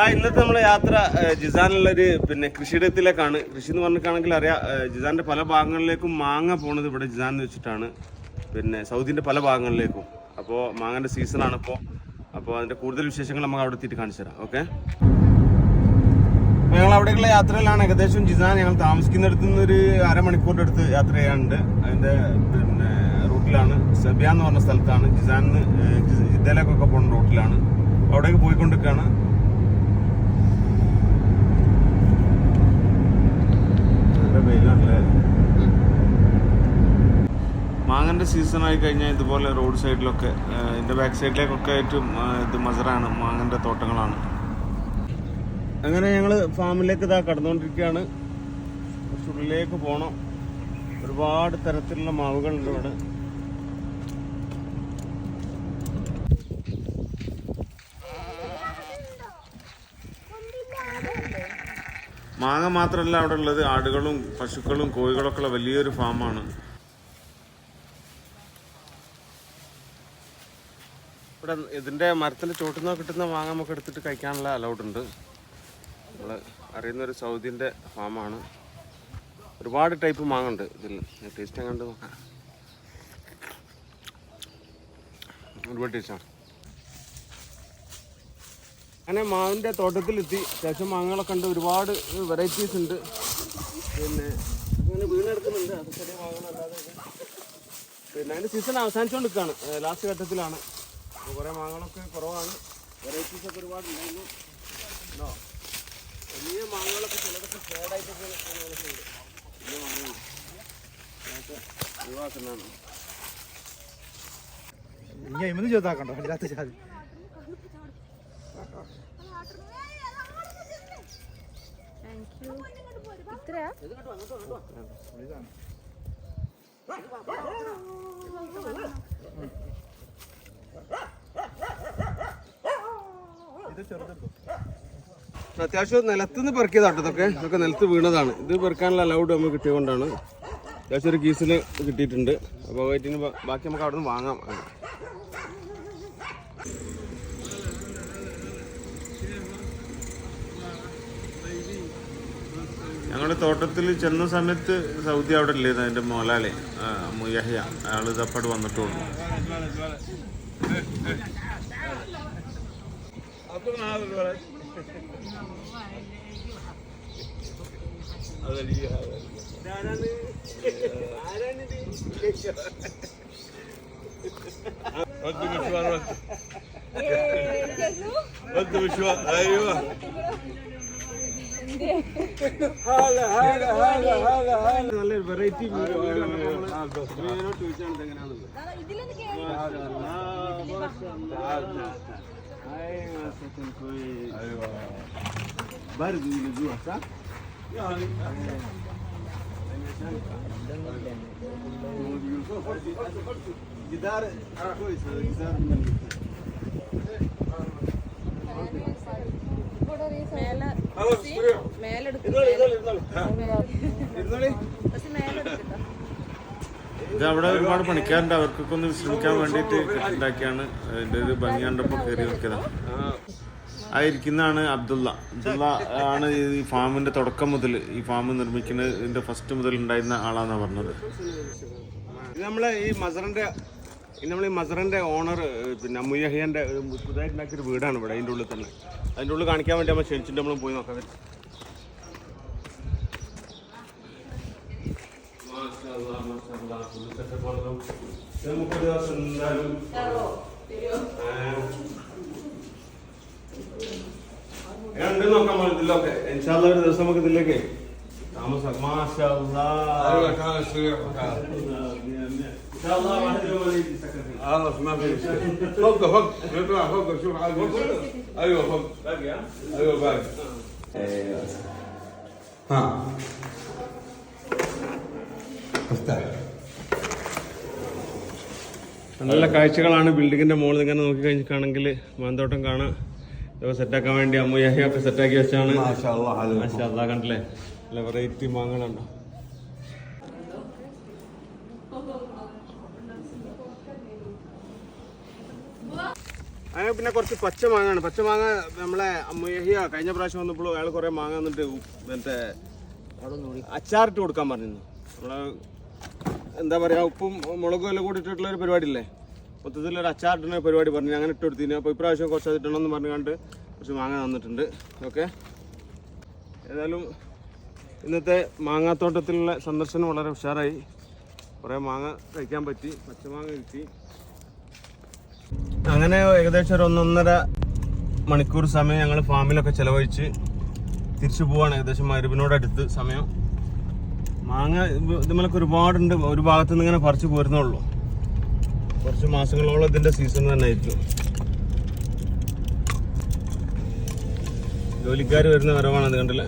ആ ഇന്നത്തെ നമ്മുടെ യാത്ര ജിസാനുള്ളൊരു പിന്നെ കൃഷിയിടത്തിലേക്കാണ്. കൃഷി എന്ന് പറഞ്ഞിട്ടാണെങ്കിൽ അറിയാം ജിസാന്റെ പല ഭാഗങ്ങളിലേക്കും മാങ്ങ പോണത് ഇവിടെ ജിസാൻ എന്ന് വെച്ചിട്ടാണ്. പിന്നെ സൗദിന്റെ പല ഭാഗങ്ങളിലേക്കും. അപ്പോൾ മാങ്ങന്റെ സീസണാണ് ഇപ്പോൾ അപ്പോൾ അതിന്റെ കൂടുതൽ വിശേഷങ്ങൾ നമുക്ക് അവിടെ എത്തിയിട്ട് കാണിച്ചു തരാം ഓക്കെ? അപ്പോൾ ഞങ്ങൾ അവിടേക്കുള്ള യാത്രയിലാണ്. ഏകദേശം ജിസാൻ ഞങ്ങൾ താമസിക്കുന്നിടത്ത് നിന്ന് ഒരു അരമണിക്കൂറിന്റെ അടുത്ത് യാത്ര ചെയ്യാനുണ്ട്. അതിന്റെ പിന്നെ റൂട്ടിലാണ്. സബിയ എന്ന് പറഞ്ഞ സ്ഥലത്താണ് ജിസാൻ ജിദ്ദയിലേക്കൊക്കെ പോകുന്ന റൂട്ടിലാണ്. അവിടേക്ക് പോയിക്കൊണ്ടിരിക്കുകയാണ് നല്ല വെയിലാണല്ലേ മാങ്ങന്റെ സീസൺ ആയി കഴിഞ്ഞാൽ ഇതുപോലെ റോഡ് സൈഡിലൊക്കെ ഇതിന്റെ ബാക്ക് സൈഡിലേക്കൊക്കെ ആയിട്ടും ഇത് മസറാണ് മാങ്ങന്റെ തോട്ടങ്ങളാണ്. അങ്ങനെ ഞങ്ങൾ ഫാമിലേക്ക് ഇതാ കടന്നുകൊണ്ടിരിക്കുകയാണ്. ഉള്ളിലേക്ക് പോകണം ഒരുപാട് തരത്തിലുള്ള മാവുകളുണ്ട് ഇവിടെ. മാങ്ങ മാത്രമല്ല അവിടെ ഉള്ളത് ആടുകളും പശുക്കളും കോഴികളൊക്കെ ഉള്ള വലിയൊരു ഫാമാണ് ഇവിടെ ഇതിന്റെ മരത്തിന്റെ ചോട്ടിൽ നിന്ന് കിട്ടുന്ന മാങ്ങ നമുക്ക് എടുത്തിട്ട് കഴിക്കാനുള്ള അലൗഡ് ഉണ്ട്. നമ്മൾ അറിയുന്ന ഒരു സൗദിന്റെ ഫാമാണ്. ഒരുപാട് ടൈപ്പ് മാങ്ങ ഉണ്ട് ഇതിൽ. ടേസ്റ്റ് എങ്ങാണ്ട് നോക്കാം. ഒരുപാട് ടേസ്റ്റാണ് അങ്ങനെ മാവിന്റെ തോട്ടത്തിലെത്തി. അത്യാവശ്യം മാങ്ങകളൊക്കെ ഉണ്ട്. ഒരുപാട് വെറൈറ്റീസ് ഉണ്ട്. പിന്നെ അങ്ങനെ വീണെടുക്കുന്നുണ്ട്. അത് ചെറിയ മാങ്ങകളല്ലാതെ. പിന്നെ അതിന്റെ സീസൺ അവസാനിച്ചുകൊണ്ടിരിക്കുകയാണ് ലാസ്റ്റ് ഘട്ടത്തിലാണ്. അപ്പോൾ കുറേ മാങ്ങകളൊക്കെ കുറവാണ് വെറൈറ്റീസ് ഒക്കെ ഒരുപാട് ഉണ്ടായിരുന്നു ഉണ്ടോ വലിയ മാങ്ങകളൊക്കെ ചിലതൊക്കെ ഫേഡായിട്ടൊക്കെ ഉണ്ട് വലിയ മാങ്ങകൾ അതൊക്കെ ഒഴിവാക്കുന്നതാണ് ഇനി അയിമന്ന് ജാതി ഇത്രയാ ഇത് ചെറുതെടുക്കും അത്യാവശ്യം നിലത്തുനിന്ന് പെറുക്കിയതാട്ടോ ഇതൊക്കെ. ഇതൊക്കെ നിലത്ത് വീണതാണ്. ഇത് പെറുക്കാനുള്ള അലൗഡ് നമുക്ക് കിട്ടിയതുകൊണ്ടാണ്. അത്യാവശ്യം ഒരു കീസിൽ കിട്ടിയിട്ടുണ്ട്. അപ്പോൾ വൈറ്റിന് ബാക്കി നമുക്ക് അവിടെ നിന്ന് വാങ്ങാം. ഞങ്ങളുടെ തോട്ടത്തിൽ ചെന്ന സമയത്ത് സൗദി അവിടെ ഇല്ലായിരുന്നു എന്റെ മോലാലെ. മുയഹ്യ അയാൾ ഇതപ്പാട് വന്നിട്ടുള്ളൂ. عندكم هذا الولد هذا لي هذا لا أنا أنا ودي مشوار ودي مشوار. أيوه. هلا هلا هلا هلا هلا நல்ல வெரைட்டி வீடியோ வீடியோ டுவிட்டர் தங்கனாலும் இதில இருந்து கேளுங்க Aiwa sasa mkoe. Aiwa. Habari zilizojua sasa? മേലെടുക്കും ഇത് അവിടെ ഒരുപാട് പണിക്കാരുണ്ട്. അവർക്കൊക്കെ ഒന്ന് വിശ്രമിക്കാൻ വേണ്ടിയിട്ട് ഉണ്ടാക്കിയാണ് അതിന്റെ ഒരു ഭംഗി കണ്ടപ്പോൾ കയറി നോക്കിയതാണ് ആ ഇരിക്കുന്നതാണ് അബ്ദുള്ള. അബ്ദുള്ള ആണ് ഈ ഫാമിന്റെ തുടക്കം മുതൽ ഈ ഫാം നിർമ്മിക്കുന്നതിന്റെ ഫസ്റ്റ് മുതൽ ഉണ്ടായിരുന്ന ആളാന്നാ പറഞ്ഞത്. ഇത് നമ്മളെ ഈ മസറിന്റെ നമ്മൾ ഈ മസറിന്റെ ഓണർ പിന്നെ മുയഹിയന്റെ പുതുതായിട്ട് ഉണ്ടാക്കിയൊരു വീടാണ് ഇവിടെ അതിന്റെ ഉള്ളിൽ തന്നെ. അതിന്റെ ഉള്ളിൽ കാണിക്കാൻ വേണ്ടി നമ്മൾ ക്ഷണിച്ചിട്ട് നമ്മൾ പോയി നോക്കാം. മാഷാഅല്ലാ, മാഷാഅല്ലാ. ഫുൾ സെറ്റപ്പ് ആണല്ലോ. ഇത് നമുക്ക് ഒരു ദിവസം എന്തായാലും രണ്ട് നോക്കാൻ ഇതിലൊക്കെ ഇൻഷാല്ല ഒരു ദിവസം നമുക്ക് ഇതിലേക്ക് താമസം മാഷാഅല്ലാ. ايوه تعال استريحوا تعال ഇൻഷാല്ലാ, വാഹന ജോലി സെക്രട്ടറി. خلاص ما في مشكله فوق فوق اطلع فوق شوف عاد ايوه فوق ബാക്കിയാ? ايوه باقي ها നല്ല കാഴ്ചകളാണ് ബിൽഡിങ്ങിന്റെ മുകളിൽ ഇങ്ങനെ നോക്കി കഴിഞ്ഞിട്ടാണെങ്കിൽ മാന്തോട്ടം കാണാം. ഇതൊക്കെ സെറ്റാക്കാൻ വേണ്ടി അമ്മ യഹിയൊക്കെ സെറ്റാക്കി വെച്ചാണ്. കണ്ടില്ലേ? നല്ല വെറൈറ്റി മാങ്ങളുണ്ടോ അങ്ങനെ പിന്നെ കുറച്ച് പച്ച മാങ്ങാണ്. പച്ച മാങ്ങ നമ്മളെ അമ്മയഹിയ കഴിഞ്ഞ പ്രാവശ്യം വന്നപ്പോൾ അയാൾ കുറേ മാങ്ങ എന്നിട്ട് മറ്റേ അച്ചാറിട്ട് കൊടുക്കാൻ പറഞ്ഞിരുന്നു. നമ്മളെ എന്താ പറയാ ഉപ്പും മുളകും എല്ലാം കൂടി ഇട്ടിട്ടുള്ള ഒരു പരിപാടി ഇല്ലേ മൊത്തത്തിലൊരു അച്ചാറിട്ടുന്ന പരിപാടി പറഞ്ഞു. അങ്ങനെ ഇട്ട് കൊടുത്തിന് അപ്പോൾ ഇപ്രാവശ്യം കുറച്ച് അതിട്ടണമെന്ന് പറഞ്ഞു കണ്ട് കുറച്ച് മാങ്ങ തന്നിട്ടുണ്ട്. ഓക്കെ? ഏതായാലും ഇന്നത്തെ മാങ്ങാത്തോട്ടത്തിലുള്ള സന്ദർശനം വളരെ ഉഷാറായി. കുറേ മാങ്ങ കഴിക്കാൻ പറ്റി പച്ചമാങ്ങ കിട്ടി. അങ്ങനെ ഏകദേശം ഒരു ഒന്നൊന്നര മണിക്കൂർ സമയം ഞങ്ങൾ ഫാമിലൊക്കെ ചിലവഴിച്ച് തിരിച്ചു പോവാണ്. ഏകദേശം മരുവിനോടടുത്ത് സമയം. മാങ്ങ ഇതുമലൊക്കെ ഒരുപാടുണ്ട്. ഒരു ഭാഗത്തു നിന്ന് ഇങ്ങനെ പറിച്ചു പോരുന്നുള്ളൂ കുറച്ച് മാസങ്ങളോളം ഇതിന്റെ സീസൺ തന്നെ ആയിരിക്കും. ജോലിക്കാർ വരുന്ന വരവാണ് അത് കണ്ടില്ലേ?